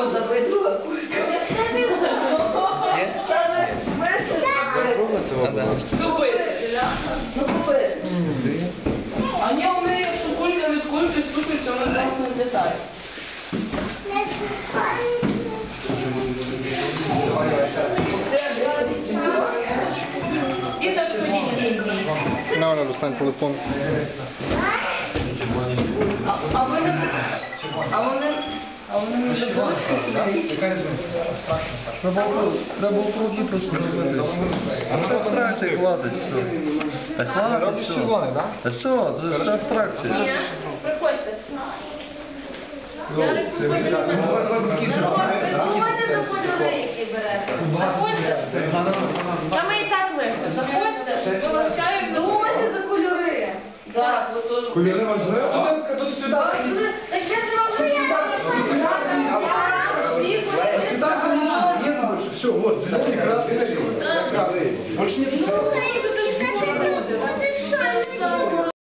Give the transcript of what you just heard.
Куртку забий, друга куртка. Та не смисл забити. Зубити. Ну купи. А не у мене, якщо кулька від кульки стукається, вона там не літає. І так тоді. На, Оля, достань телефон. А, а вони, а вони, а вони забули, що Треба треба було просто зробити. А це абстракція кладить, все. Та кладить, все. Та все, це абстракція. Приходьте. Заходьте за кольори, які берете. Заходьте. Та ми і так легко. Заходьте. Ми вас чаю Думайте за кольори. Кольори важливо? Тут сюди. Хорошо, вот, якраз и Больше нет.